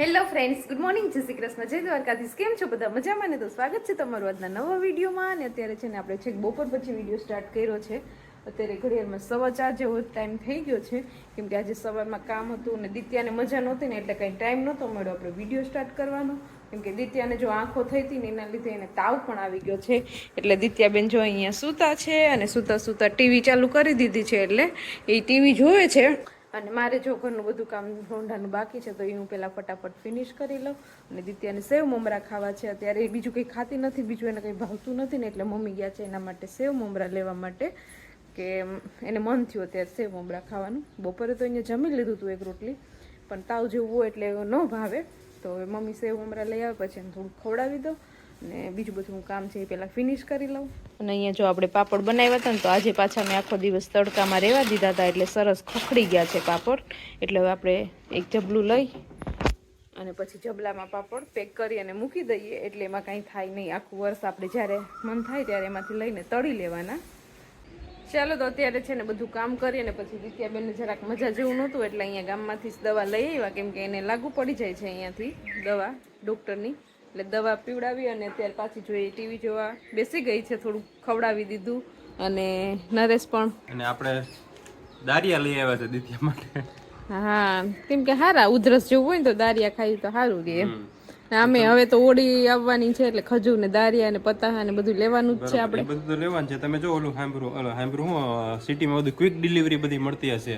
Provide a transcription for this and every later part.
Hello friends good morning જય શ્રી કૃષ્ણ. જય દ્વારકાધીશ. કેમ છો બધા? મજામાં ને તો સ્વાગત છે તમારું આજના નવા વિડીયોમાં. અને અત્યારે છે ને આપણે છેક બપોર પછી વીડિયો સ્ટાર્ટ કર્યો છે. અત્યારે ઘડિયાળમાં સવા ચાર જેવો ટાઈમ થઈ ગયો છે. કેમ કે આજે સવારમાં કામ હતું અને દિત્યાને મજા નહોતી ને એટલે કંઈ ટાઈમ નહોતો મળ્યો આપણે વીડિયો સ્ટાર્ટ કરવાનો. કેમ કે દિત્યાને જો આંખો થઈ હતી ને એના લીધે એને તાવ પણ આવી ગયો છે. એટલે દિત્યાબેન જો અહીંયા સૂતા છે અને સૂતા સૂતા ટીવી ચાલુ કરી દીધી છે એટલે એ ટીવી જોવે છે. અને મારે જો ઘરનું બધું કામ રોંઢાનું બાકી છે, તો એ હું પહેલાં ફટાફટ ફિનિશ કરી લઉં. અને દિત્યાને સેવ મમરા ખાવા છે. અત્યારે એ બીજું કંઈ ખાતી નથી, બીજું એને કંઈ ભાવતું નથી ને એટલે મમ્મી ગયા છે એના માટે સેવ મમરા લેવા માટે, કે એને મન થયું અત્યારે સેવ મમરા ખાવાનું. બપોરે તો અહીંયા જમી લીધું હતું એક રોટલી, પણ તાવ જેવું હોય એટલે ન ભાવે. તો મમ્મી સેવ મમરા લઈ આવે, પછી એને થોડું ખવડાવી દો અને બીજું બધું કામ છે એ પહેલાં ફિનિશ કરી લઉં. અને અહીંયા જો આપણે પાપડ બનાવ્યા હતા ને, તો આજે પાછા મેં આખો દિવસ તડકામાં રહેવા દીધા હતા એટલે સરસ ખખડી ગયા છે પાપડ. એટલે હવે આપણે એક જબલું લઈ અને પછી જબલામાં પાપડ પેક કરી અને મૂકી દઈએ. એટલે એમાં કાંઈ થાય નહીં. આખું વર્ષ આપણે જ્યારે મન થાય ત્યારે એમાંથી લઈને તળી લેવાના. ચાલો તો અત્યારે છે ને બધું કામ કરી અને પછી દિત્યાબેનને જરાક મજા જેવું નહોતું એટલે અહીંયા ગામમાંથી જ દવા લઈ આવ્યા. કેમ કે એને લાગુ પડી જાય છે અહીંયાથી દવા, ડૉક્ટરની. એટલે દવા પીવડાવી અને અત્યારે પાછી જોઈએ ટીવી જોવા બેસી ગઈ છે થોડું ખવડાવી દીધું. અને નરેશ પણ અને આપણે દારિયા લઈ આવ્યા છે દિત્યા માટે. હા કેમ કે હારા ઉધરસ જેવું હોય ને તો દારિયા ખાઈ તો સારું રહે. અમે હવે તો ઓળી આવવાની છે એટલે ખજૂર ને દારિયા ને પતાહા ને બધું લેવાનું જ છે આપણે. બધું તો લેવાનું છે. તમે જો ઓલું હાંભરું ઓલું હાંભરું હું સિટીમાં બધું ક્વિક ડિલિવરી બધી મળતી હશે.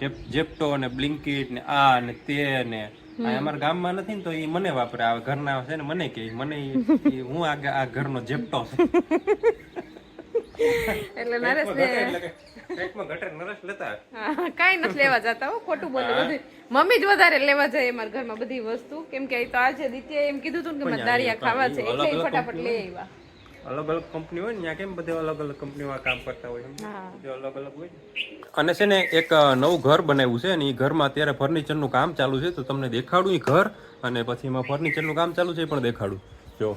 જેપ- જેપ્ટો ને બ્લિંકિટ ને આ ને તે ને અમારા ગામમાં નથી ને તો એ મને વાપરે. આ ઘરના છે ને મને કે મને હું આ આ ઘરનો જેપટો છે. એટલે નરેશ ને પેટમાં ઘટે નરસ લેતા કાઈ નથી લેવા જતા હો ખોટું બોલે બધું મમ્મી જ વધારે લેવા જાય અમારા ઘરમાં બધી વસ્તુ. કેમ કે આ તો આજે દિત્યાએ એમ કીધું હતું કે મને દારિયા ખાવા છે એટલે ફટાફટ લઈ આવ્યા. અલગ અલગ કંપની હોય ને ત્યાં કેમ બધે અલગ અલગ કંપનીમાં કામ કરતા હોય બધે અલગ અલગ હોય અને છે ને એક નવું ઘર બનાવ્યું છે અને એ ઘરમાં અત્યારે ફર્નિચરનું કામ ચાલુ છે તો તમને દેખાડું એ ઘર અને પછી એમાં ફર્નિચરનું કામ ચાલુ છે એ પણ દેખાડું. જો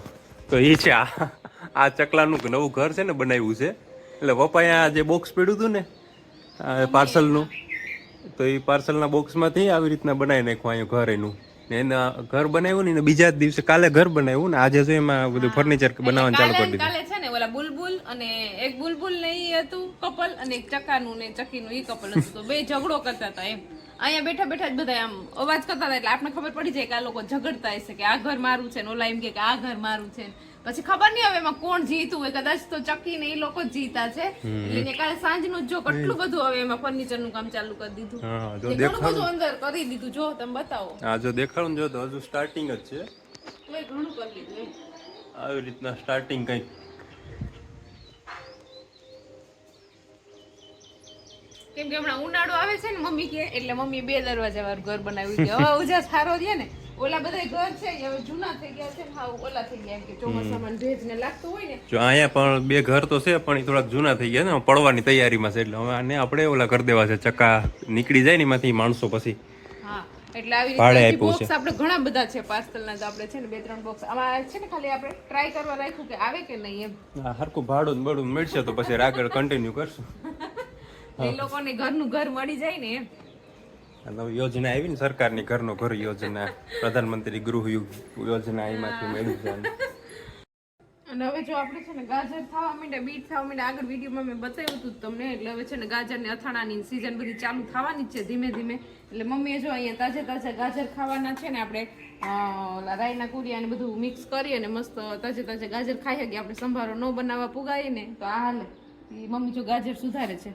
તો એ છે આ આ ચકલાનું નવું ઘર છે ને બનાવ્યું છે. એટલે પપ્પાએ આ જે બોક્સ પીડ્યું હતું ને પાર્સલનું તો એ પાર્સલના બોક્સમાંથી આવી રીતના બનાવી નાખ્યું અહીંયા ઘર એનું. ને એના ઘર બનાવ્યું ને એને બીજા જ દિવસે કાલે ઘર બનાવ્યું ને આજે જો એમાં બધું ફર્નિચર બનાવવાનું ચાલુ કરી દીધું. કાલે છે ને ઓલા બુલબુલ અને એક બુલબુલ ને ઈ હતું કપલ અને એક ચકાનું ને ચકીનું ઈ કપલ હતું. તો બે ઝઘડો કરતા હતા એમ. અહીંયા બેઠા બેઠા જ બધા આમ અવાજ કરતા હતા એટલે આપણે ખબર પડી જાય કે આ લોકો ઝઘડતા હશે કે આ ઘર મારું છે ને ઓલા એમ કે કે આ ઘર મારું છે પછી ખબર નહીં હવે એમાં કોણ જીતું હોય. કદાચ તો ચકી ને એ લોકો જ જીતા છે. એટલે કાલે સાંજનું જ જો કેટલું બધું હવે એમાં ફર્નિચરનું કામ ચાલુ કરી દીધું. હા જો દેખાડું. અંદર કરી દીધું. જો તમે બતાવો. હા જો દેખાડું જો તો હજુ સ્ટાર્ટિંગ જ છે. તોય ઘણું કરી દીધું આવી રીતના સ્ટાર્ટિંગ કંઈક. કેમ કે હમણાં ઉનાળો આવે છે ને મમ્મી કે એટલે મમ્મી બે દરવાજા વાળું ઘર બનાવ્યું છે. હવે ઉજાસ સારો છે ને ઓલા બધા ઘર છે હવે જૂના થઈ ગયા છે ને હાવ ઓલા થઈ ગયા કે ચોમાસામાં ભેજ ને લાગતું હોય ને. જો અહીંયા પણ બે ઘર તો છે પણ એ થોડાક જૂના થઈ ગયા ને પડવાની તૈયારીમાં છે એટલે હવે આને આપણે ઓલા કરી દેવા છે ચક્કા નીકળી જાય ને એમાંથી માણસો પછી. હા એટલે આવી ભાડે રીતે બોક્સ આપણે ઘણા બધા છે પાર્સલના તો આપણે છે ને બે ત્રણ બોક્સ આમાં છે ને ખાલી આપણે ટ્રાય કરવા રાખ્યું કે આવે કે નહીં એમ. આ ભાડું ને બળું મળશે તો પછી આગળ કન્ટિન્યુ કરશું. એ લોકોને ઘરનું ઘર મળી જાય ને એમ. નવી યોજના આવી ને સરકારની ઘરનો ઘર યોજના પ્રધાનમંત્રી ગૃહ યોજના એમાંથી મેળવ્યું છે અને હવે જો આપણે છે ને ગાજર થવા માંડે બીટ થવા માંડે આગળ વિડીયોમાં મેં બતાવ્યું હતું તમને એટલે હવે છે ને ગાજર ને અથાણાની સિઝન બધી ચાલુ થવાની જ છે ધીમે ધીમે. એટલે મમ્મીએ જો અહીંયા તાજે તાજા ગાજર ખાવાના છે ને આપણે રાઈના કુરિયા ને બધું મિક્સ કરી અને મસ્ત તાજે તાજે ગાજર ખાઈ શકીએ. આપણે સંભારો ન બનાવવા પુગાવીએ ને તો આ હાલે. મમ્મી જો ગાજર સુધારે છે.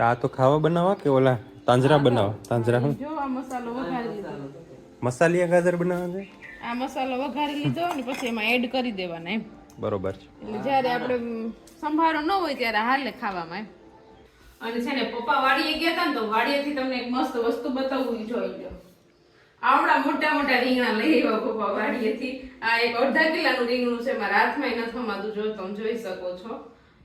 આ તો ખાવા બનાવવા કે ઓલા તાંજરા બનાવો તાંજરા હું? જો આ મસાલો વઘારી લીધો. મસાલિયા ગાજર બનાવવા છે? આ મસાલો વઘારી લીધો અને પછી એમાં એડ કરી દેવાના એમ. બરોબર છે. એટલે જ્યારે આપણે સંભારો ન હોય ત્યારે હાલે ખાવામાં એમ. અને છે ને પપ્પા વાડીએ ગયા હતા ને તો વાડીએથી તમને એક મસ્ત વસ્તુ બતાવવું જોઈએ જોઈ લો આવડા મોટા મોટા રીંગણા લઈ આવ્યા પપ્પા વાડીએથી. આ એક અડધા કિલાનું રીંગણું છે મારા હાથમાં નથી અમાતું જો તમે જોઈ શકો છો.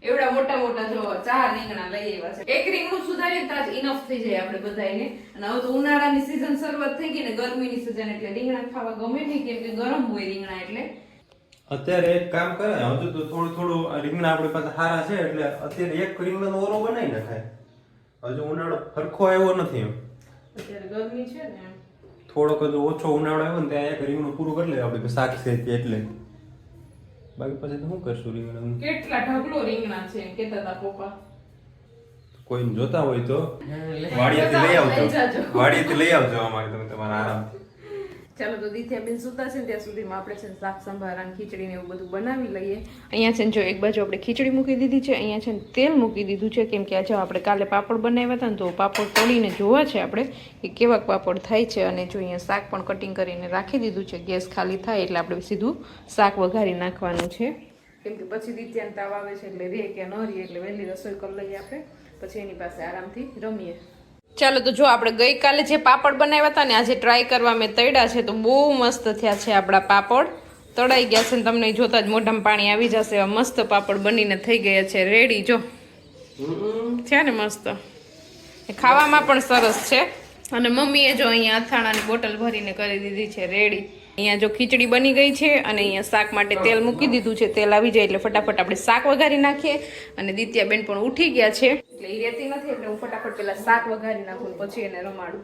એવડા મોટા મોટા જો ચાર રીંગણા લઈ આવ્યા છે. એક રીંગણું સુધારીએ તો ઇનફ થઈ જાય આપણે બધાને અને હવે તો ઉનાળાની સીઝન શરૂઆત થઈ ગઈ ને ગરમીની સીઝન એટલે રીંગણા ખાવા ગમે નહીં કેમ કે ગરમ હોય રીંગણા એટલે. અત્યારે એક કામ કરે હજુ તો થોડું થોડું રીંગણા આપણી પાસે સારા છે એટલે અત્યારે એક રીંગણાનો ઓરો બનાવી નખાય. હજુ ઉનાળો ફરખો આવ્યો નથી એમ. અત્યારે ગરમી છે ને. થોડોક જ ઓછો ઉનાળો આવ્યો ને ત્યાં એક રીંગણું પૂરું કરી લે આપણે શાક છે એટલે. બાકી પછી તો શું કરશું રીંગણ કેટલા ઢગલો રીંગણા છે કેતા તા પપ્પા. કોઈ જોતા હોય તો વાડિયાથી લઈ આવજો. વાડિયાથી લઈ આવજો અમારે તમે તમારા આરામથી. ચાલો તો દિત્યાબેન સુતા છે ત્યાં સુધીમાં આપણે છે શાક સંભાર અને ખીચડી ને એવું બધું બનાવી લઈએ. અહીંયા છે જો એક બાજુ આપણે ખીચડી મૂકી દીધી છે અહીંયા છે તેલ મૂકી દીધું છે કેમ કે આજે આપણે કાલે પાપડ બનાવ્યા હતા ને તો પાપડ તળીને જોવા છે આપણે કે કેવા પાપડ થાય છે અને જો અહીંયા શાક પણ કટિંગ કરીને રાખી દીધું છે ગેસ ખાલી થાય એટલે આપણે સીધું શાક વઘારી નાખવાનું છે. કેમ કે પછી દિત્યાને તાવ આવે છે એટલે રે કે ન રે એટલે વહેલી રસોઈ કરી લઈએ આપણે પછી એની પાસે આરામથી રમીએ. ચાલો તો જો આપણે ગઈકાલે જે પાપડ બનાવ્યા હતા ને આજે ટ્રાય કરવા મેં તળ્યા છે, તો બહુ મસ્ત થયા છે આપણા પાપડ. તળાઈ ગયા છે ને તમને જોતા જ મોઢામાં પાણી આવી જશે. એવા મસ્ત પાપડ બનીને થઈ ગયા છે. રેડી જો. છે ને મસ્ત. ખાવામાં પણ સરસ છે. અને મમ્મીએ જો અહીંયા અથાણાની બોટલ ભરીને કરી દીધી છે. રેડી અહીંયા જો ખીચડી બની ગઈ છે અને અહીંયા શાક માટે તેલ મૂકી દીધું છે. તેલ આવી જાય એટલે ફટાફટ આપણે શાક વઘારી નાખીએ. અને દિત્યાબેન પણ ઉઠી ગયા છે. એટલે એ રહેતી નથી, એટલે હું ફટાફટ પેલા શાક વઘારી નાખું પછી એને રમાડું.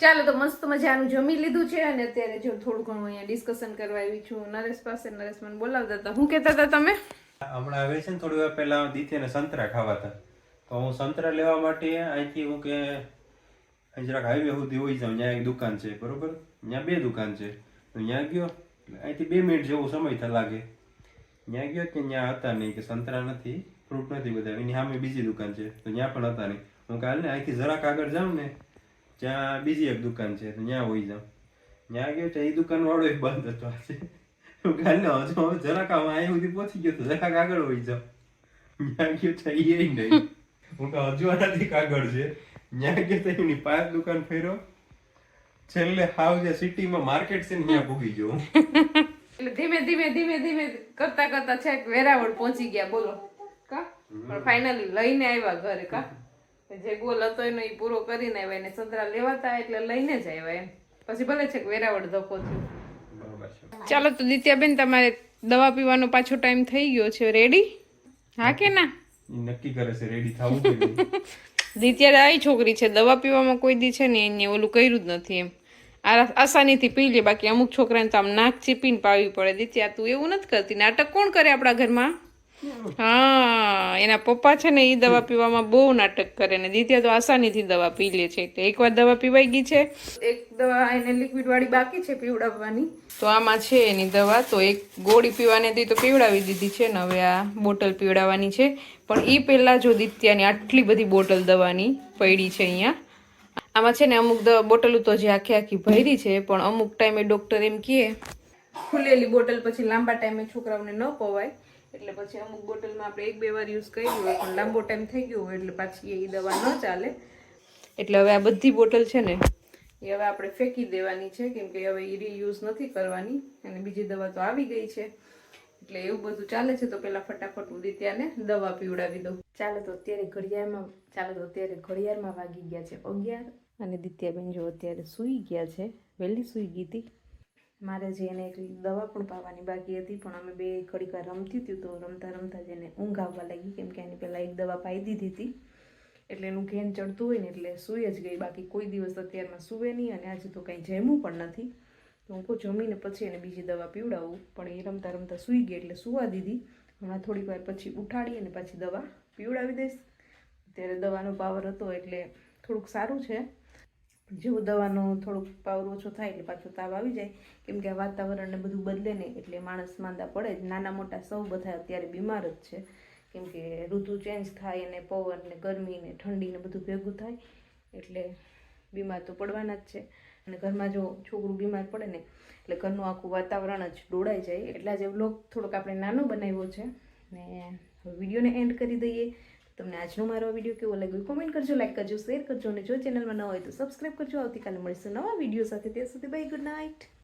ચાલો તો મસ્ત મજાનું જમી લીધું છે અને અત્યારે જો થોડું ઘણું અહીંયા ડિસ્કશન કરવા આવી છું. નરેશ પાસે, નરેશ મને બોલાવતા હતા. હું કહેતા હતા તમે? હમણાં આવે છે ને થોડી વાર પહેલા દીતીને સંતરા ખાવા હતા. તો હું સંતરા લેવા માટે અહીંથી હું કે જરાક હાઈવે સુધી હોઈ જાઉં. ત્યાં એક દુકાન છે, બરોબર? ત્યાં બે દુકાન છે. તો ત્યાં ગયો અહીંથી બે મિનિટ જેવો સમય થા લાગે. ત્યાં ગયો કે ત્યાં હતા નહીં, કે સંતરા નથી. ફ્રૂટ નથી બધા એની સામે બીજી દુકાન છે. તો ત્યાં પણ હતા નહીં. હું કાલે અહીંથી જરાક આગળ જાઉં ને, ત્યાં બીજી એક દુકાન છે. તો ત્યાં હોઈ જાઉં. ત્યાં ગયો તો એ દુકાન વાળો એક બંધ હતો આજે. હું કાલે હજુ હવે જરાક આમાં સુધી પહોંચી ગયો તો જરાક આગળ હોઈ જાઉં. ત્યાં ગયો તો એ નહીં હું તો હજુ આનાથી આગળ છે. ત્યાં ગયો તો એની પાંચ દુકાન ફેરો. છેલ્લે હાવ જે સિટીમાં માર્કેટ છે ને, ત્યાં ભૂગી ગયો એટલે ધીમે ધીમે ધીમે ધીમે કરતા કરતા છેક વેરાવળ પહોંચી ગયા. બોલો. કા? પણ ફાઇનલી લઈને આવ્યા ઘરે કા? જે ગોલ હતો એનો એ પૂરો કરીને આવ્યા. એને સંતરા લેવાતા એટલે લઈને જ આવ્યા એમ. પછી ભલે છેક વેરાવળ ધક્કો થયો. છે. ચાલો તો દિત્યાબેન તમારે દવા પીવાનો પાછો ટાઈમ થઈ ગયો છે. રેડી હા કે ના? નક્કી કરે છે રેડી થવું કે દિત્યા આવી છોકરી છે. દવા પીવામાં કોઈ દી છે ને એને ઓલું કર્યું જ નથી એમ. આ આસાનીથી પી લે. બાકી અમુક છોકરાને તો આમ નાક ચીપીને પાવી પડે. દિત્યા તું એવું નથી કરતી. નાટક કોણ કરે આપણા ઘરમાં? હા એના પપ્પા છે ને એ દવા પીવામાં બહુ નાટક કરે ને. દિત્યા તો આસાનીથી દવા પી લે છે. તો એકવાર દવા પીવાઈ ગઈ છે. એક દવા એને લિક્વિડ વાળી બાકી છે પીવડાવવાની. તો આમાં છે એની દવા. તો એક ગોળી પીવાની હતી તો પીવડાવી દીધી છે ને હવે આ બોટલ પીવડાવવાની છે. પણ એ પહેલાં જો દિત્યાની આટલી બધી બોટલ દવાની પડી છે અહીંયા. આમાં છે ને અમુક દવા બોટલો તો જે આખી આખી ભરી છે પણ અમુક ટાઈમે ડૉક્ટર એમ કહે ખુલેલી બોટલ પછી લાંબા ટાઈમે છોકરાઓને ન પવાય. એટલે પછી અમુક બોટલમાં આપણે એક બે વાર યુઝ કરી હોય પણ લાંબો ટાઈમ થઈ ગયો હોય એટલે પાછી એ દવા ન ચાલે. એટલે હવે આ બધી બોટલ છે ને? એ હવે આપણે ફેંકી દેવાની છે કેમ કે હવે એ રીયુઝ નથી કરવાની અને બીજી દવા તો આવી ગઈ છે. એટલે એવું બધું ચાલે છે તો પેલા ફટાફટ ઉદિત્યાને દવા પીવડાવી દઉં. ચાલો તો અત્યારે ઘડિયાળમાં ચાલો તો અત્યારે ઘડિયાળમાં વાગી ગયા છે અગિયાર. અને દિત્યાબેન જો અત્યારે સૂઈ ગયા છે વહેલી સૂઈ ગઈ હતી. મારે જે એને એક દવા પણ પાવાની બાકી હતી, પણ અમે બે ઘડીક રમતી હતી તો રમતા રમતા જ એને ઊંઘ આવવા લાગી, કેમ કે એની પહેલાં એક દવા પાઈ દીધી હતી. એટલે એનું ઘેન ચડતું હોય ને એટલે સૂઈ જ ગઈ, બાકી કોઈ દિવસ અત્યારમાં સૂવે નહીં અને આજે તો કંઈ જમ્યું પણ નથી. તો હું કહું, જમીને પછી એને બીજી દવા પીવડાવું. પણ એ રમતા રમતા સૂઈ ગઈ એટલે સુવા દીધી. હમણાં થોડીક વાર પછી ઉઠાડી અને પાછી દવા પીવડાવી દઈશ. અત્યારે દવાનો પાવર હતો એટલે થોડુંક સારું છે. જેવું દવાનો થોડુંક પાવર ઓછો થાય એટલે પાછો તાવ આવી જાય. કેમ કે આ વાતાવરણને બધું બદલે ને એટલે માણસ માંદા પડે જ. નાના મોટા સૌ બધા અત્યારે બીમાર જ છે. કેમ કે ઋતુ ચેન્જ થાય અને પવન ને ગરમી ને ઠંડી ને બધું ભેગું થાય એટલે બીમાર તો પડવાના જ છે. અને ઘરમાં જો છોકરું બીમાર પડે ને એટલે ઘરનું આખું વાતાવરણ જ ડોળાઈ જાય. એટલે આજે વ્લોગ થોડોક આપણે નાનો બનાવ્યો છે. ને હવે વિડીયોને એન્ડ કરી દઈએ. તમને આજનો મારો વીડિયો કેવો લાગ્યો કોમેન્ટ કરજો લાઈક કરજો શેર કરજો અને જો ચેનલમાં ન હોય તો સબસ્ક્રાઈબ કરજો. આવતીકાલે મળીશું નવા વીડિયો સાથે. ત્યાં સુધી બાય ગુડ નાઇટ